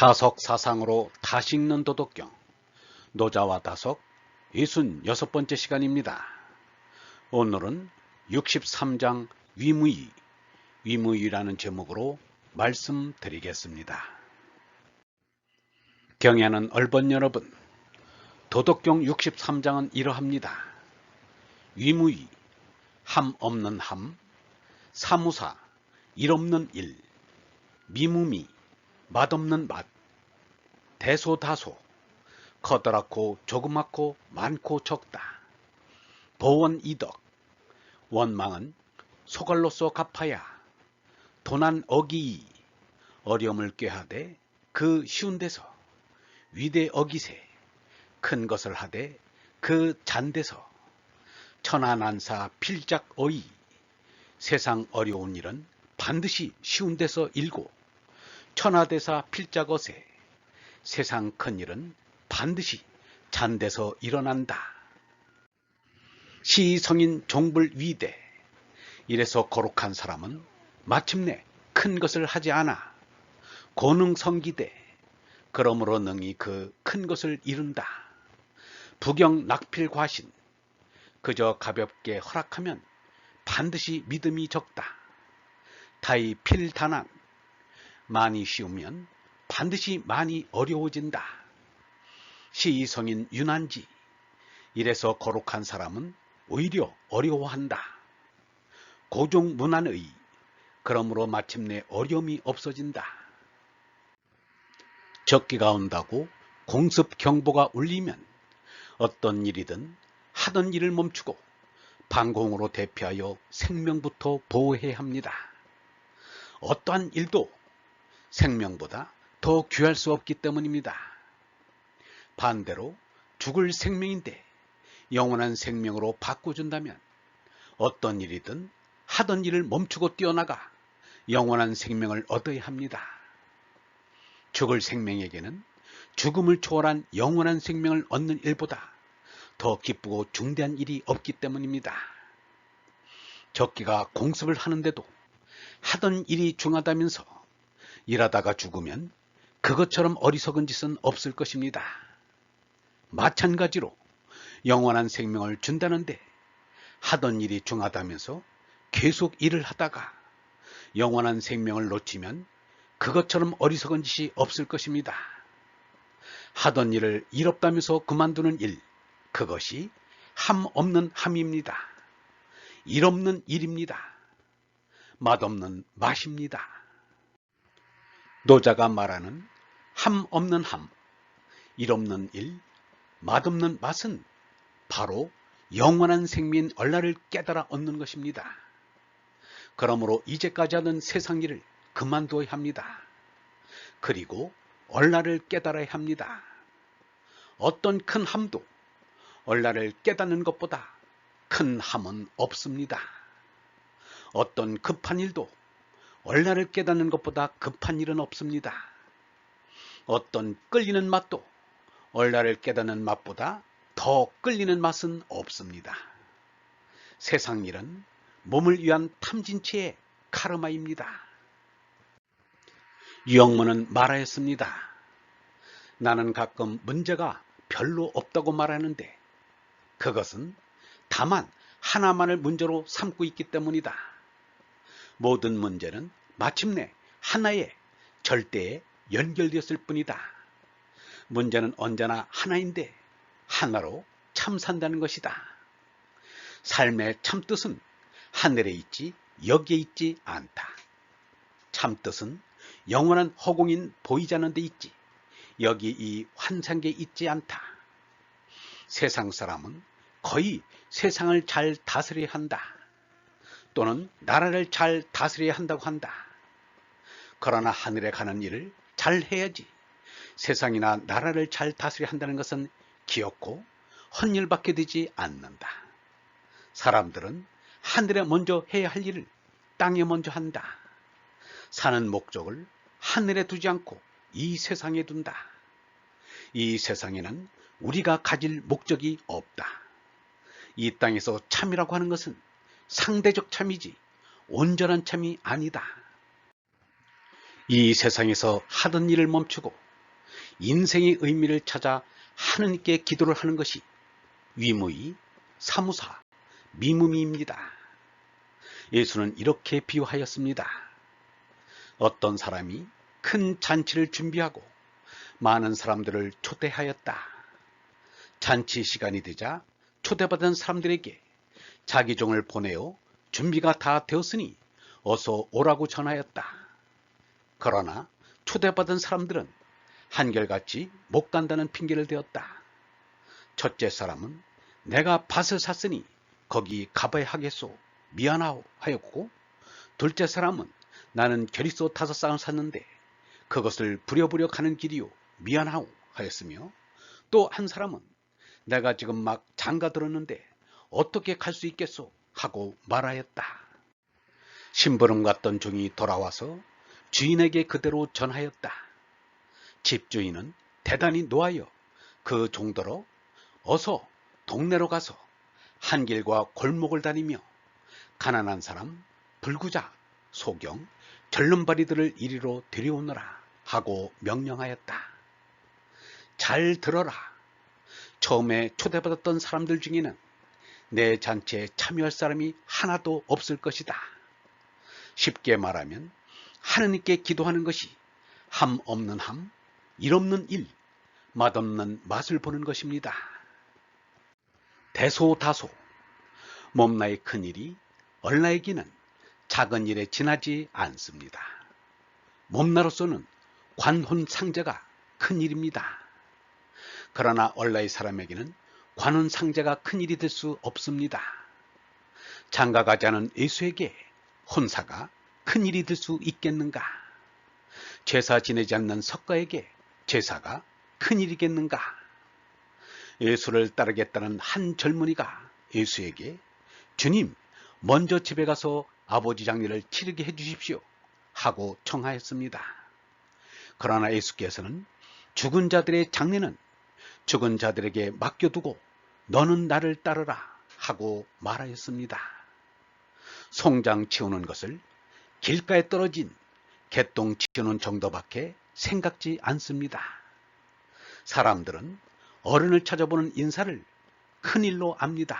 다석 사상으로 다시 읽는 도덕경 노자와 다석 66번째 시간입니다. 오늘은 63장 위무이 위무이라는 제목으로 말씀드리겠습니다. 경애하는 얼번 여러분 도덕경 63장은 이러합니다. 위무이 함 없는 함 사무사 일 없는 일 미무미 맛없는 맛, 대소다소, 커다랗고 조그맣고 많고 적다. 보원 이덕, 원망은 소갈로서 갚아야, 도난 어기, 어려움을 꾀하되 그 쉬운 데서, 위대 어기세, 큰 것을 하되 그 잔데서, 천하난사 필작 어이, 세상 어려운 일은 반드시 쉬운 데서 일고, 천하대사 필자거세 세상 큰일은 반드시 잔데서 일어난다. 시성인 종불 위대 이래서 거룩한 사람은 마침내 큰 것을 하지 않아 고능성기대 그러므로 능히 그 큰 것을 이룬다. 부경 낙필과신 그저 가볍게 허락하면 반드시 믿음이 적다. 타이 필단한 많이 쉬우면 반드시 많이 어려워진다. 시성인 유난지 이래서 거룩한 사람은 오히려 어려워한다. 고종 문안의 그러므로 마침내 어려움이 없어진다. 적기가 온다고 공습 경보가 울리면 어떤 일이든 하던 일을 멈추고 방공으로 대피하여 생명부터 보호해야 합니다. 어떠한 일도 생명보다 더 귀할 수 없기 때문입니다. 반대로 죽을 생명인데 영원한 생명으로 바꿔준다면 어떤 일이든 하던 일을 멈추고 뛰어나가 영원한 생명을 얻어야 합니다. 죽을 생명에게는 죽음을 초월한 영원한 생명을 얻는 일보다 더 기쁘고 중대한 일이 없기 때문입니다. 적기가 공습을 하는데도 하던 일이 중하다면서 일하다가 죽으면 그것처럼 어리석은 짓은 없을 것입니다. 마찬가지로 영원한 생명을 준다는데 하던 일이 중하다면서 계속 일을 하다가 영원한 생명을 놓치면 그것처럼 어리석은 짓이 없을 것입니다. 하던 일을 일 없다면서 그만두는 일, 그것이 함 없는 함입니다. 일 없는 일입니다. 맛없는 맛입니다. 노자가 말하는 함 없는 함, 일 없는 일, 맛 없는 맛은 바로 영원한 생민 얼라를 깨달아 얻는 것입니다. 그러므로 이제까지 하던 세상 일을 그만두어야 합니다. 그리고 얼라를 깨달아야 합니다. 어떤 큰 함도 얼라를 깨닫는 것보다 큰 함은 없습니다. 어떤 급한 일도 얼라를 깨닫는 것보다 급한 일은 없습니다. 어떤 끌리는 맛도 얼라를 깨닫는 맛보다 더 끌리는 맛은 없습니다. 세상 일은 몸을 위한 탐진치의 카르마입니다. 유영문은 말하였습니다. 나는 가끔 문제가 별로 없다고 말하는데 그것은 다만 하나만을 문제로 삼고 있기 때문이다. 모든 문제는 마침내 하나의 절대에 연결되었을 뿐이다. 문제는 언제나 하나인데 하나로 참 산다는 것이다. 삶의 참뜻은 하늘에 있지 여기에 있지 않다. 참뜻은 영원한 허공인 보이지 않는 데 있지 여기 이 환상계에 있지 않다. 세상 사람은 거의 세상을 잘 다스려야 한다. 또는 나라를 잘 다스려야 한다고 한다. 그러나 하늘에 가는 일을 잘 해야지. 세상이나 나라를 잘 다스려야 한다는 것은 기었고 헛일밖에 되지 않는다. 사람들은 하늘에 먼저 해야 할 일을 땅에 먼저 한다. 사는 목적을 하늘에 두지 않고 이 세상에 둔다. 이 세상에는 우리가 가질 목적이 없다. 이 땅에서 참이라고 하는 것은 상대적 참이지 온전한 참이 아니다. 이 세상에서 하던 일을 멈추고 인생의 의미를 찾아 하느님께 기도를 하는 것이 위무의 사무사 미무미입니다. 예수는 이렇게 비유하였습니다. 어떤 사람이 큰 잔치를 준비하고 많은 사람들을 초대하였다. 잔치 시간이 되자 초대받은 사람들에게 자기 종을 보내어 준비가 다 되었으니 어서 오라고 전하였다. 그러나 초대받은 사람들은 한결같이 못 간다는 핑계를 대었다. 첫째 사람은 내가 밭을 샀으니 거기 가봐야 하겠소. 미안하오 하였고 둘째 사람은 나는 결의소 다섯 쌍을 샀는데 그것을 부려부려 가는 길이요 미안하오 하였으며 또 한 사람은 내가 지금 막 장가 들었는데 어떻게 갈 수 있겠소 하고 말하였다. 심부름 갔던 종이 돌아와서 주인에게 그대로 전하였다. 집주인은 대단히 노하여 그 종더러 어서 동네로 가서 한길과 골목을 다니며 가난한 사람, 불구자, 소경, 절름발이들을 이리로 데려오너라 하고 명령하였다. 잘 들어라. 처음에 초대받았던 사람들 중에는 내 잔치에 참여할 사람이 하나도 없을 것이다. 쉽게 말하면 하느님께 기도하는 것이 함 없는 함, 일 없는 일, 맛없는 맛을 보는 것입니다. 대소다소, 몸나의 큰 일이 얼나에게는 작은 일에 지나지 않습니다. 몸나로서는 관혼상제가 큰 일입니다. 그러나 얼라의 사람에게는 관혼상제가 큰 일이 될 수 없습니다. 장가가지 않은 예수에게 혼사가 큰 일이 될 수 있겠는가? 제사 지내지 않는 석가에게 제사가 큰 일이겠는가? 예수를 따르겠다는 한 젊은이가 예수에게 주님, 먼저 집에 가서 아버지 장례를 치르게 해주십시오. 하고 청하였습니다. 그러나 예수께서는 죽은 자들의 장례는 죽은 자들에게 맡겨두고 너는 나를 따르라 하고 말하였습니다. 송장 치우는 것을 길가에 떨어진 개똥 치우는 정도밖에 생각지 않습니다. 사람들은 어른을 찾아보는 인사를 큰일로 압니다.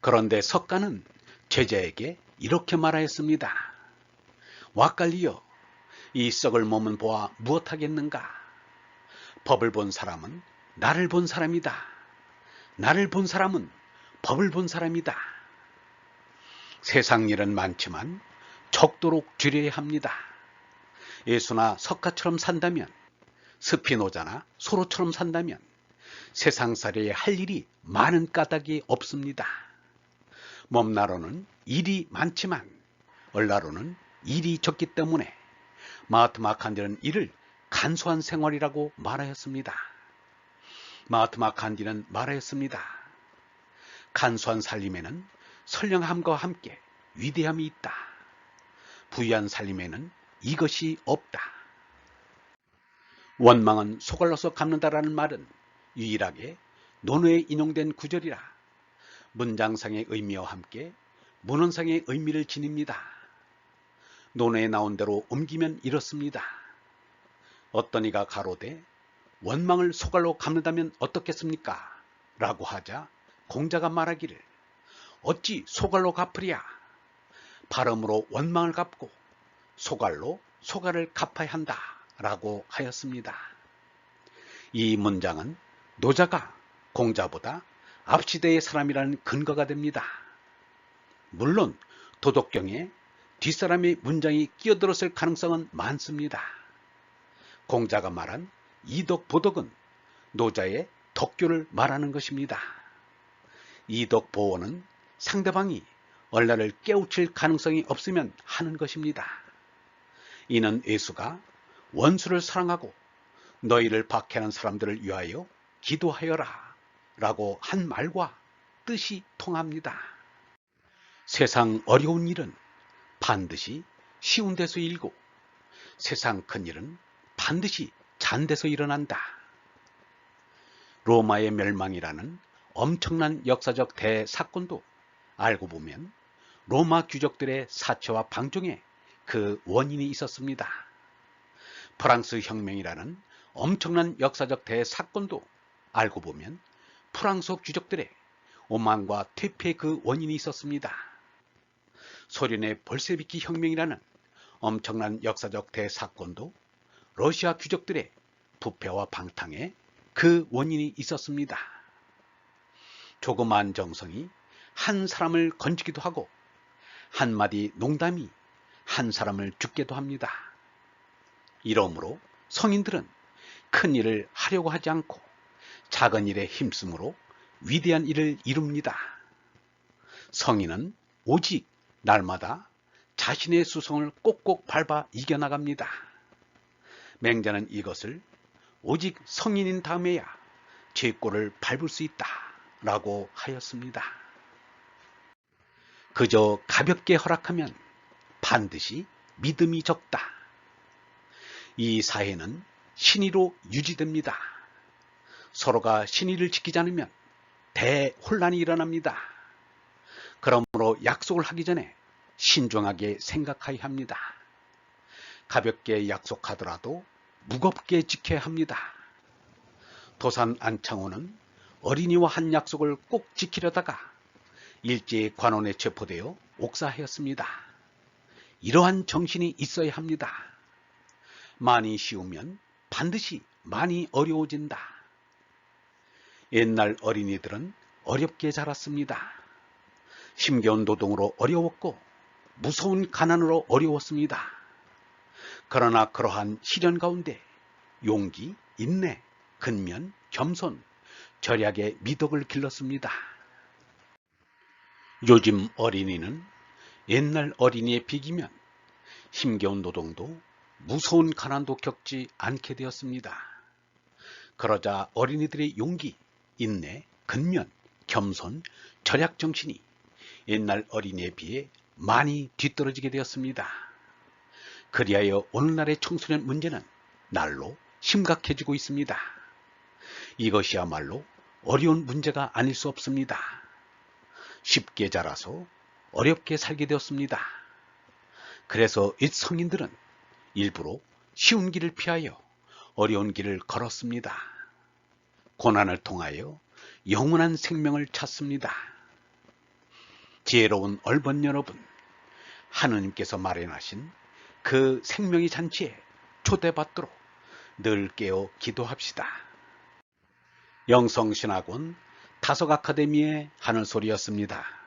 그런데 석가는 제자에게 이렇게 말하였습니다. 와깔리여 이 썩을 몸은 보아 무엇하겠는가? 법을 본 사람은 나를 본 사람이다. 나를 본 사람은 법을 본 사람이다. 세상 일은 많지만 적도록 줄여야 합니다. 예수나 석가처럼 산다면 스피노자나 소로처럼 산다면 세상살이에 할 일이 많은 까닭이 없습니다. 몸나로는 일이 많지만 얼나로는 일이 적기 때문에 마하트마 칸디는 이를 간소한 생활이라고 말하였습니다. 마하트마 칸디는 말하였습니다. 간소한 살림에는 선량함과 함께 위대함이 있다. 부유한 살림에는 이것이 없다. 원망은 소갈로서 갚는다라는 말은 유일하게 논어에 인용된 구절이라 문장상의 의미와 함께 문헌상의 의미를 지닙니다. 논어에 나온 대로 옮기면 이렇습니다. 어떤 이가 가로되 원망을 소갈로 갚는다면 어떻겠습니까? 라고 하자 공자가 말하기를 어찌 소갈로 갚으랴? 발음으로 원망을 갚고 소갈로 소갈을 갚아야 한다 라고 하였습니다. 이 문장은 노자가 공자보다 앞시대의 사람이라는 근거가 됩니다. 물론 도덕경에 뒷사람의 문장이 끼어들었을 가능성은 많습니다. 공자가 말한 이덕 보덕은 노자의 덕교를 말하는 것입니다. 이덕 보호는 상대방이 얼라를 깨우칠 가능성이 없으면 하는 것입니다. 이는 예수가 원수를 사랑하고 너희를 박해하는 사람들을 위하여 기도하여라 라고 한 말과 뜻이 통합니다. 세상 어려운 일은 반드시 쉬운 데서 일고 세상 큰 일은 반드시 잔 데서 일어난다. 로마의 멸망이라는 엄청난 역사적 대사건도 알고 보면 로마 귀족들의 사체와 방종에 그 원인이 있었습니다. 프랑스 혁명이라는 엄청난 역사적 대사건도 알고 보면 프랑스어 귀족들의 오만과 퇴폐의 그 원인이 있었습니다. 소련의 볼세비키 혁명이라는 엄청난 역사적 대사건도 러시아 귀족들의 부패와 방탕에 그 원인이 있었습니다. 조그마한 정성이 한 사람을 건지기도 하고 한마디 농담이 한 사람을 죽게도 합니다. 이러므로 성인들은 큰 일을 하려고 하지 않고 작은 일에 힘쓰므로 위대한 일을 이룹니다. 성인은 오직 날마다 자신의 수성을 꼭꼭 밟아 이겨나갑니다. 맹자는 이것을 오직 성인인 다음에야 제 꼴을 밟을 수 있다 라고 하였습니다. 그저 가볍게 허락하면 반드시 믿음이 적다. 이 사회는 신의로 유지됩니다. 서로가 신의를 지키지 않으면 대혼란이 일어납니다. 그러므로 약속을 하기 전에 신중하게 생각하여야 합니다. 가볍게 약속하더라도 무겁게 지켜야 합니다. 도산 안창호는 어린이와 한 약속을 꼭 지키려다가 일제의 관원에 체포되어 옥사하였습니다. 이러한 정신이 있어야 합니다. 많이 쉬우면 반드시 많이 어려워진다. 옛날 어린이들은 어렵게 자랐습니다. 힘겨운 노동으로 어려웠고 무서운 가난으로 어려웠습니다. 그러나 그러한 시련 가운데 용기, 인내, 근면, 겸손, 절약의 미덕을 길렀습니다. 요즘 어린이는 옛날 어린이에 비기면 힘겨운 노동도 무서운 가난도 겪지 않게 되었습니다. 그러자 어린이들의 용기, 인내, 근면, 겸손, 절약 정신이 옛날 어린이에 비해 많이 뒤떨어지게 되었습니다. 그리하여 오늘날의 청소년 문제는 날로 심각해지고 있습니다. 이것이야말로 어려운 문제가 아닐 수 없습니다. 쉽게 자라서 어렵게 살게 되었습니다. 그래서 이 성인들은 일부러 쉬운 길을 피하여 어려운 길을 걸었습니다. 고난을 통하여 영원한 생명을 찾습니다. 지혜로운 얼번 여러분, 하느님께서 마련하신 그 생명의 잔치에 초대받도록 늘 깨어 기도합시다. 영성신학원 다석 아카데미의 하늘소리였습니다.